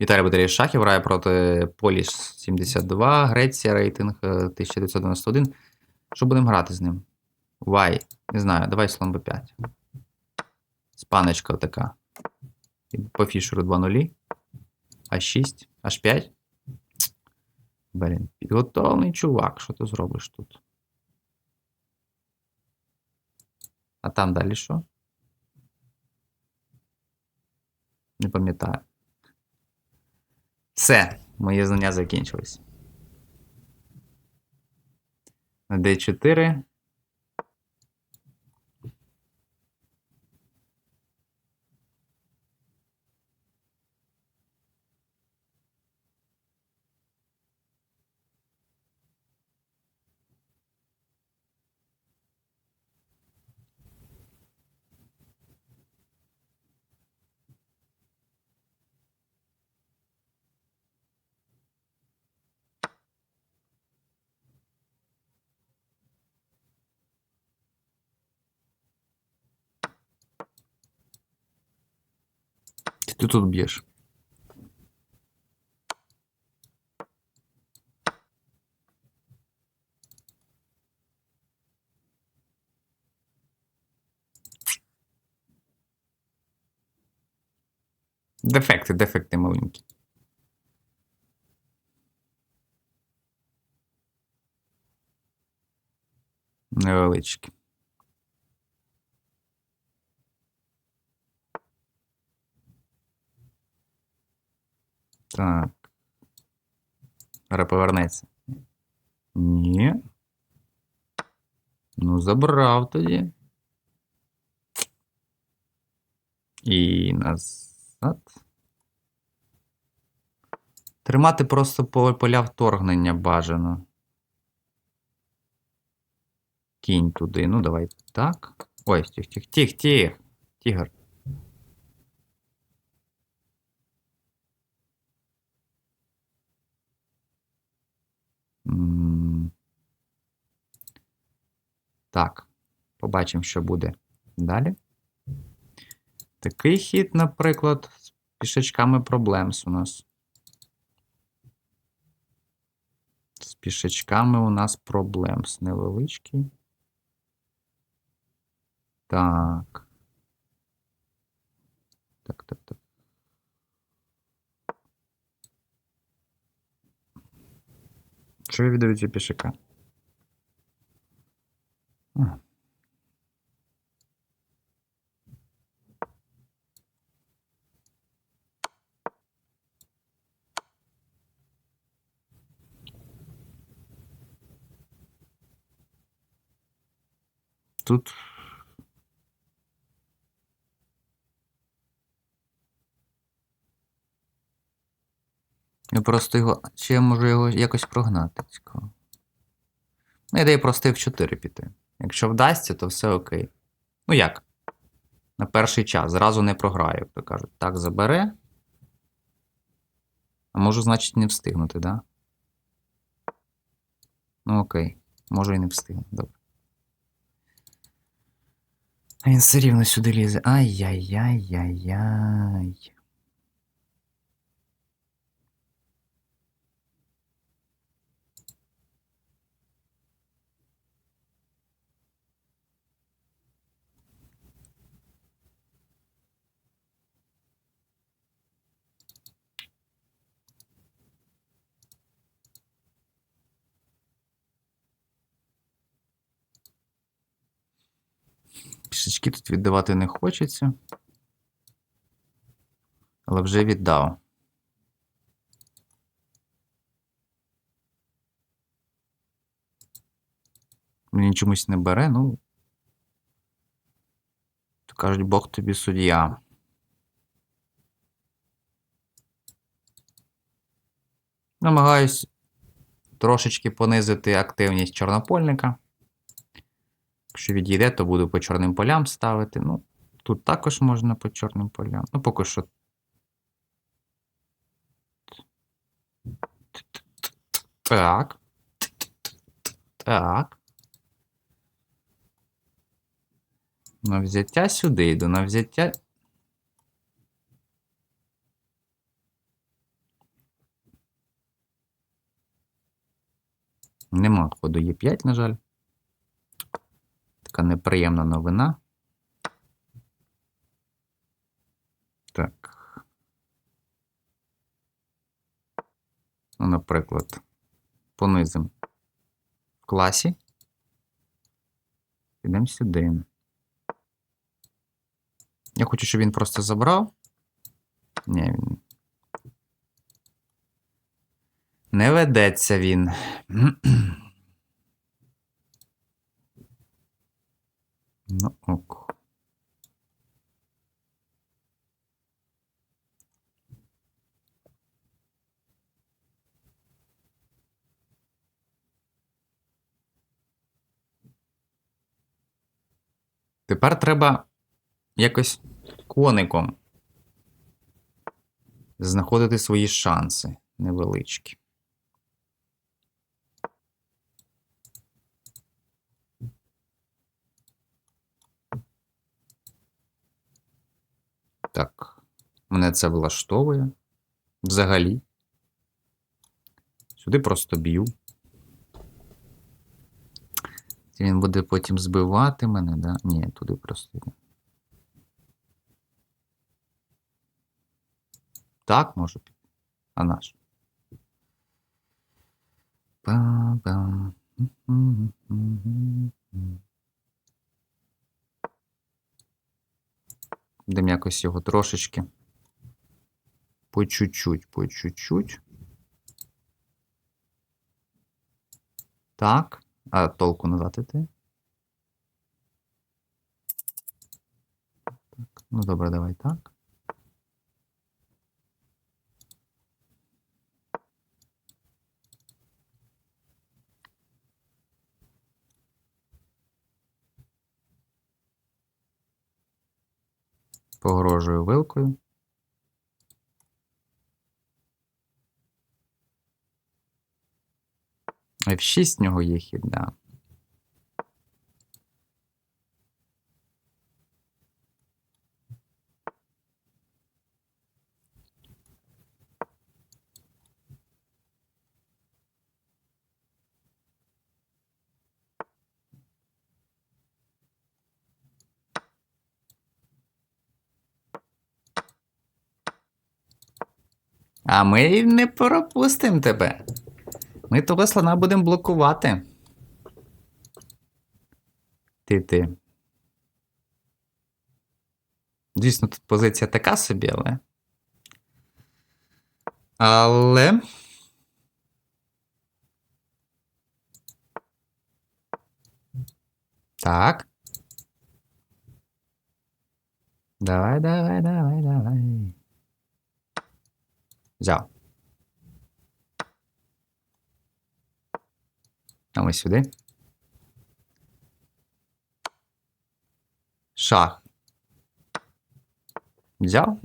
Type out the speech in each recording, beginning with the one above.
Віталій Батарій Шахів грає проти Поліш 72, Греція рейтинг е, 1991. Що будемо грати з ним? Вай. Не знаю, давай слон Б5. Спаночка така. По фішеру 2 нулі. А6, H5. Блін, підготовлений чувак. Що ти зробиш тут? А там далі що? Не пам'ятаю. Все, мої знання закінчились. На D4. Ти тут б'єш. Дефекти, дефекти маленькі. Невеличкі. Так. Зараз повернеться. Ні. Ну, забрав тоді. І назад. Тримати просто поля вторгнення бажано. Кінь туди. Ну, давай так. Ой, тих, тих, тих, тих. Тігр. Так, побачимо, що буде далі. Такий хід, наприклад, з пішачками проблемс у нас. З пішачками у нас проблемс невеличкий. Так. Так, так, так. Що я віддаю пішака? Тут Я просто його. Чи я можу його якось прогнати? Цікаво. Ну, ідея просто в 4 піти. Якщо вдасться, то все окей. Ну як? На перший час. Зразу не програю, як то кажуть. Так, забере. А можу, значить, не встигнути, да? Ну окей. Можу і не встигнути. Добре. А він все рівно сюди лізе. Ай-яй-яй-яй-яй. Пішечки тут віддавати не хочеться. Але вже віддав. Мені чомусь не бере, ну. То кажуть, Бог тобі суддя. Намагаюсь трошечки понизити активність чорнопольника. Якщо відійде, то буду по чорним полям ставити. Ну, Тут також можна по чорним полям. Ну, поки що. Так. Так. На взяття сюди йду, на взяття. Нема ходу є 5, на жаль. Така неприємна новина. Так. Ну, наприклад, понизимо в класі. Підемо сюди. Я хочу, щоб він просто забрав. Ні, він. Не ведеться він. Ну, ок. Тепер треба якось коником знаходити свої шанси невеличкі. Так, мене це влаштовує. Взагалі. Сюди просто б'ю. Він буде потім збивати мене, да? Ні, туди просто. Так, може піти. А наш. Па-пам. Будемо якось його трошечки. По чуть-чуть, по чуть-чуть. Так. А толку назад іти? Так. Ну, добре, давай так. Погрожую вилкою. F6 в нього є хід, да. А ми не пропустимо тебе. Ми того слона будемо блокувати. Ти ти. Звісно, тут позиція така собі, але. Але. Так. Давай, давай, давай, давай. Взяв. А ми сюди. Шах. Взяв.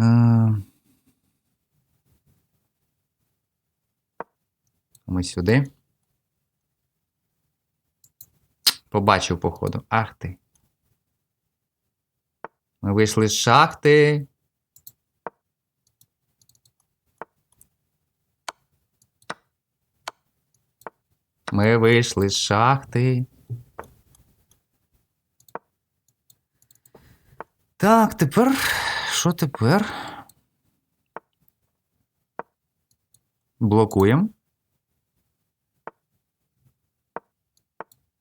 Е, Ми сюди. Побачив, походу. Ах ти. Ми вийшли з шахти. Ми вийшли з шахти. Так, тепер. Що тепер? Блокуємо.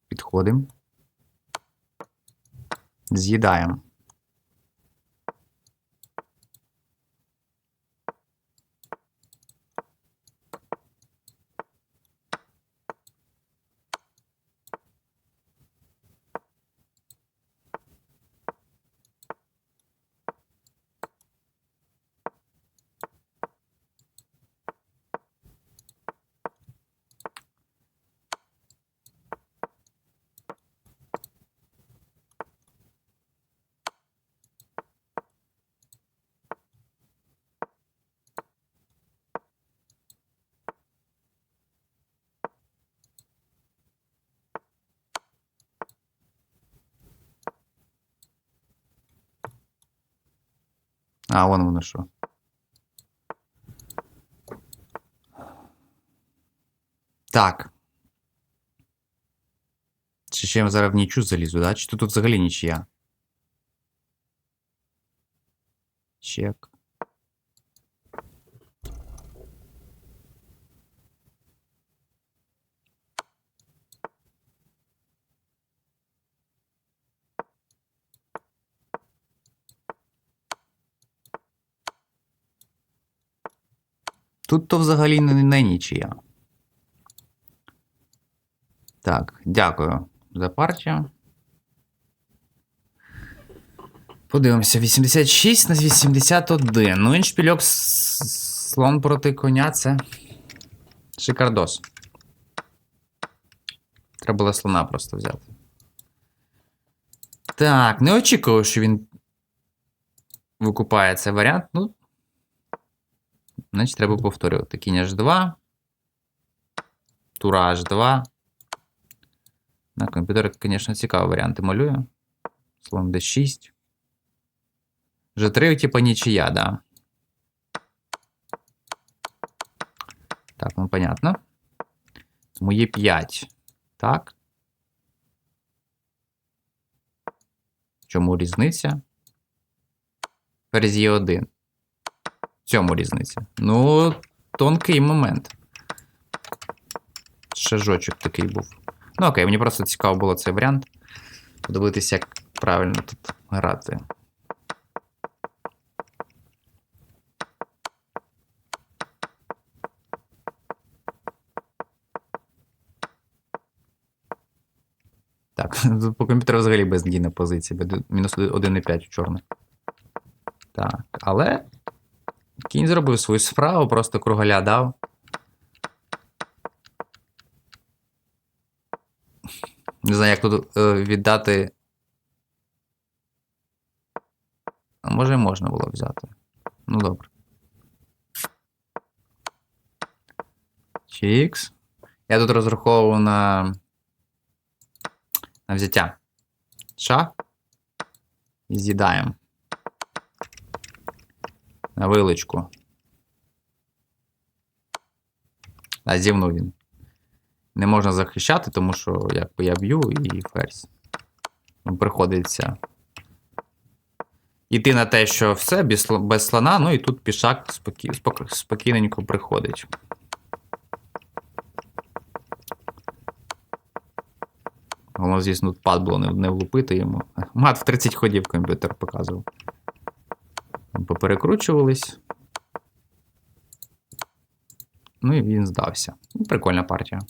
Підходимо. З'їдаємо. А, вон воно що. Так. Чи ще я зараз в нічу залізу, да? Чи тут, тут взагалі нічия? Чек. Тут то взагалі не, не нічия. Так, дякую за партію. Подивимося, 86 на 81. Ну, іншпільок с- слон проти коня це. Шикардос. Треба було слона просто взяти. Так, не очікував, що він викупає цей варіант. Ну. Значить, треба повторювати. Кінь H2. Тура H2. На комп'ютері, звісно, цікаві варіанти малює. Слон D6. G3, типа нічия, да. Так, ну понятно. Тому є 5. Так. Чому різниця? Є 1. Цьому різниця. Ну, тонкий момент. Шажочок такий був. Ну, окей, мені просто цікаво було цей варіант. Подивитися, як правильно тут грати. Так, по комп'ютеру взагалі безнадійна позиція. Мінус 1,5 у чорних. Так, але кінь зробив свою справу, просто кругаля дав. Не знаю, як тут е, віддати. А може можна було взяти. Ну добре. Чікс. Я тут розраховував на. На взяття. Шах. І з'їдаємо. На вилочку. А зівнув він. Не можна захищати, тому що якби я б'ю і ферзь. Ну, Приходиться. Іти на те, що все, без, слона, ну і тут пішак спокій, спок- спокійненько приходить. Головне, звісно, тут пад було не влупити йому. Мат в 30 ходів комп'ютер показував. Поперекручувались. Ну і він здався. Ну, Прикольна партія.